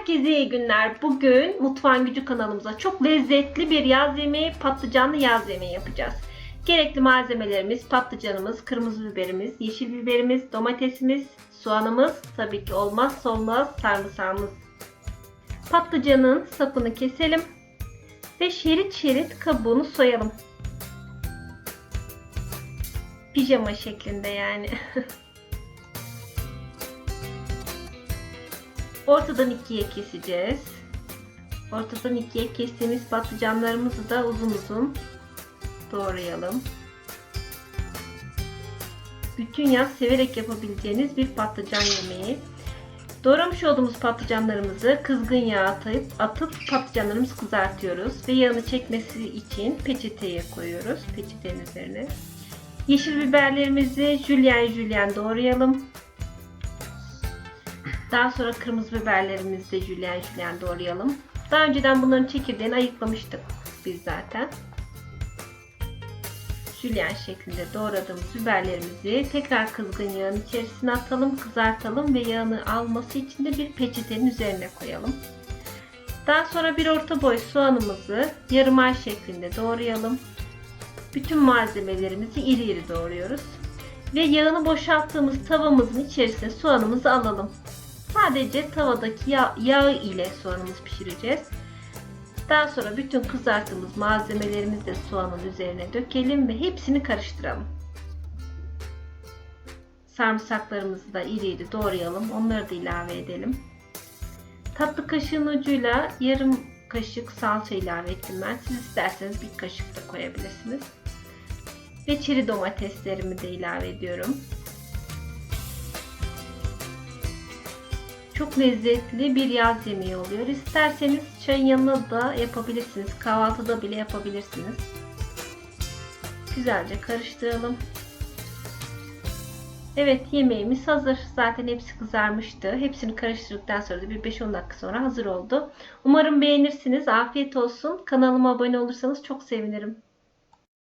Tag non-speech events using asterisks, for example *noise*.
Herkese iyi günler. Bugün Mutfağın Gücü kanalımıza çok lezzetli bir yaz yemeği, patlıcanlı yaz yemeği yapacağız. Gerekli malzemelerimiz patlıcanımız, kırmızı biberimiz, yeşil biberimiz, domatesimiz, soğanımız, tabii ki olmazsa olmaz sarımsağımız. Patlıcanın sapını keselim ve şerit şerit kabuğunu soyalım. Pijama şeklinde yani. *laughs* Ortadan ikiye keseceğiz. Ortadan ikiye kestiğimiz patlıcanlarımızı da uzun uzun doğrayalım. Bütün yaz severek yapabileceğiniz bir patlıcan yemeği. Doğramış olduğumuz patlıcanlarımızı kızgın yağa atıp, atıp patlıcanlarımızı kızartıyoruz. Ve yağını çekmesi için peçeteye koyuyoruz. Peçetenin üzerine. Yeşil biberlerimizi jülyen jülyen doğrayalım. Daha sonra kırmızı biberlerimizi de jülyen jülyen doğrayalım. Daha önceden bunların çekirdeğini ayıklamıştık biz zaten. Jülyen şeklinde doğradığımız biberlerimizi tekrar kızgın yağın içerisine atalım, kızartalım ve yağını alması için de bir peçetenin üzerine koyalım. Daha sonra bir orta boy soğanımızı yarım ay şeklinde doğrayalım. Bütün malzemelerimizi iri iri doğruyoruz. Ve yağını boşalttığımız tavamızın içerisine soğanımızı alalım. Sadece tavadaki yağ, yağ ile soğanımızı pişireceğiz. Daha sonra bütün kızarttığımız malzemelerimizi de soğanın üzerine dökelim ve hepsini karıştıralım. Sarımsaklarımızı da iri iri doğrayalım. Onları da ilave edelim. Tatlı kaşığın ucuyla yarım kaşık salça ilave ettim ben. Siz isterseniz bir kaşık da koyabilirsiniz. Ve çeri domateslerimi de ilave ediyorum. Çok lezzetli bir yaz yemeği oluyor. İsterseniz çayın yanına da yapabilirsiniz. Kahvaltıda bile yapabilirsiniz. Güzelce karıştıralım. Evet yemeğimiz hazır. Zaten hepsi kızarmıştı. Hepsini karıştırdıktan sonra da bir 5-10 dakika sonra hazır oldu. Umarım beğenirsiniz. Afiyet olsun. Kanalıma abone olursanız çok sevinirim.